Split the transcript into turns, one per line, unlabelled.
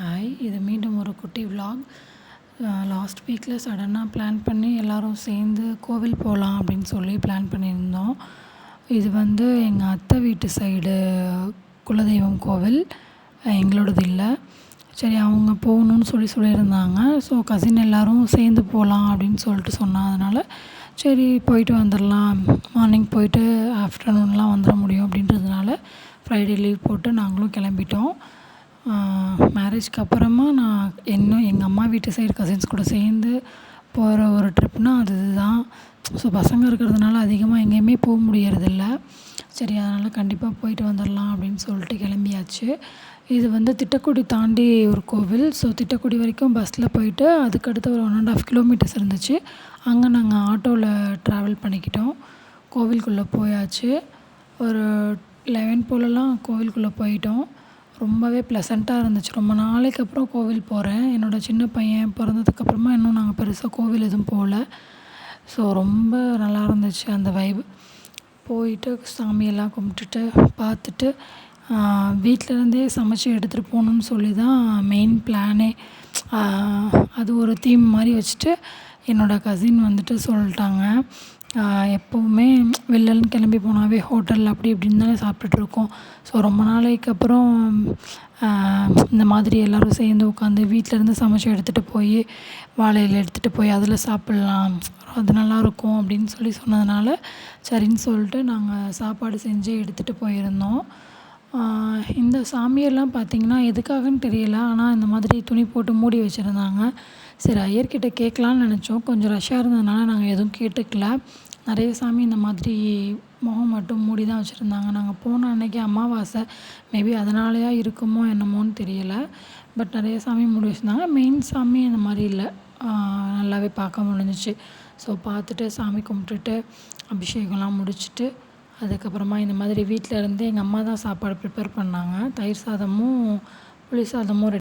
Hi இது மீண்டும் ஒரு குட்டி விலாக் லாஸ்ட் வீக்கில் சடனாக பிளான் பண்ணி எல்லோரும் சேர்ந்து கோவில் போகலாம் அப்படின்னு சொல்லி பிளான் பண்ணியிருந்தோம். இது வந்து எங்கள் அத்தை வீட்டு சைடு குலதெய்வம் கோவில். எங்களோடது இல்லை. சரி அவங்க போகணுன்னு சொல்லி சொல்லியிருந்தாங்க. ஸோ கசின் எல்லோரும் சேர்ந்து போகலாம் அப்படின்னு சொல்லிட்டு சொன்னதுனால சரி போயிட்டு வந்துடலாம் மார்னிங் போயிட்டு ஆஃப்டர்நூன்லாம் வந்துட முடியும் அப்படின்றதுனால ஃப்ரைடே லீவ் போட்டு நாங்களும் கிளம்பிட்டோம். மேரேஜ்க்கு அப்புறமா நான் இன்னும் எங்கள் அம்மா வீட்டு சைடு கசின்ஸ் கூட சேர்ந்து போகிற ஒரு ட்ரிப்னால் அது இதுதான். ஸோ பசங்க இருக்கிறதுனால அதிகமாக எங்கேயுமே போக முடியறதில்ல. சரி அதனால் கண்டிப்பாக போயிட்டு வந்துடலாம் அப்படின்னு சொல்லிட்டு கிளம்பியாச்சு. இது வந்து திட்டக்குடி தாண்டி ஒரு கோவில். ஸோ திட்டக்குடி வரைக்கும் பஸ்ஸில் போயிட்டு அதுக்கடுத்து ஒரு ஒன் அண்ட் ஆஃப் கிலோமீட்டர்ஸ் இருந்துச்சு. அங்கே நாங்கள் ஆட்டோவில் ட்ராவல் பண்ணிக்கிட்டோம். கோவிலுக்குள்ளே போயாச்சு. ஒரு லெவன் போலலாம் கோவிலுக்குள்ளே போயிட்டோம். ரொம்பவே ப்ளசண்ட்டாக இருந்துச்சு. ரொம்ப நாளைக்கு அப்புறம் கோவில் போகிறேன் என்னோடய சின்ன பையன் பிறந்ததுக்கப்புறமா இன்னும் நாங்கள் பெருசாக கோவில் எதுவும் போகல. ஸோ ரொம்ப நல்லா இருந்துச்சு அந்த வைப் போயிட்டு சாமியெல்லாம் கும்பிட்டுட்டு பார்த்துட்டு வீட்டிலருந்தே சமைச்சு எடுத்துகிட்டு போகணுன்னு சொல்லி தான் மெயின் பிளானே அது ஒரு தீம் மாதிரி வச்சுட்டு என்னோடய கசின் வந்துட்டு சொல்லிட்டாங்க. எப்போவுமே வெளிலன்னு கிளம்பி போனாவே ஹோட்டலில் அப்படி இப்படின்னு தானே சாப்பிட்டுட்ருக்கோம் ஸோ ரொம்ப நாளைக்கு அப்புறம் இந்த மாதிரி எல்லோரும் சேர்ந்து உட்காந்து வீட்டிலேருந்து சமைச்சு எடுத்துகிட்டு போய் வாழை இலை எடுத்துகிட்டு போய் அதில் சாப்பிட்லாம். அது நல்லாயிருக்கும் அப்படின்னு சொல்லி சொன்னதுனால சரின்னு சொல்லிட்டு நாங்கள் சாப்பாடு செஞ்சு எடுத்துகிட்டு போயிருந்தோம். இந்த சாமியெல்லாம் பார்த்திங்கன்னா எதுக்காகன்னு தெரியல. ஆனால் இந்த மாதிரி துணி போட்டு மூடி வச்சுருந்தாங்க. சரி ஐயர்கிட்ட கேட்கலான்னு நினச்சோம். கொஞ்சம் ரஷ்ஷாக இருந்ததுனால நாங்கள் எதுவும் கேட்டுக்கல. நிறைய சாமி இந்த மாதிரி முகம் மட்டும் மூடி தான் வச்சுருந்தாங்க. நாங்கள் போன அன்னைக்கு அமாவாசை. மேபி அதனாலயா இருக்குமோ என்னமோன்னு தெரியலை. பட் நிறைய சாமி மூடி வச்சுருந்தாங்க. மெயின் சாமி இந்த மாதிரி இல்லை. நல்லாவே பார்க்க முடிஞ்சிச்சு. ஸோ பார்த்துட்டு சாமி கும்பிட்டுட்டு அபிஷேகம்லாம் முடிச்சுட்டு அதுக்கப்புறமா இந்த மாதிரி வீட்டில் இருந்து எங்கள் அம்மா தான் சாப்பாடு ப்ரிப்பேர் பண்ணாங்க. தயிர் சாதமும் புளி சாதமும் ரெடி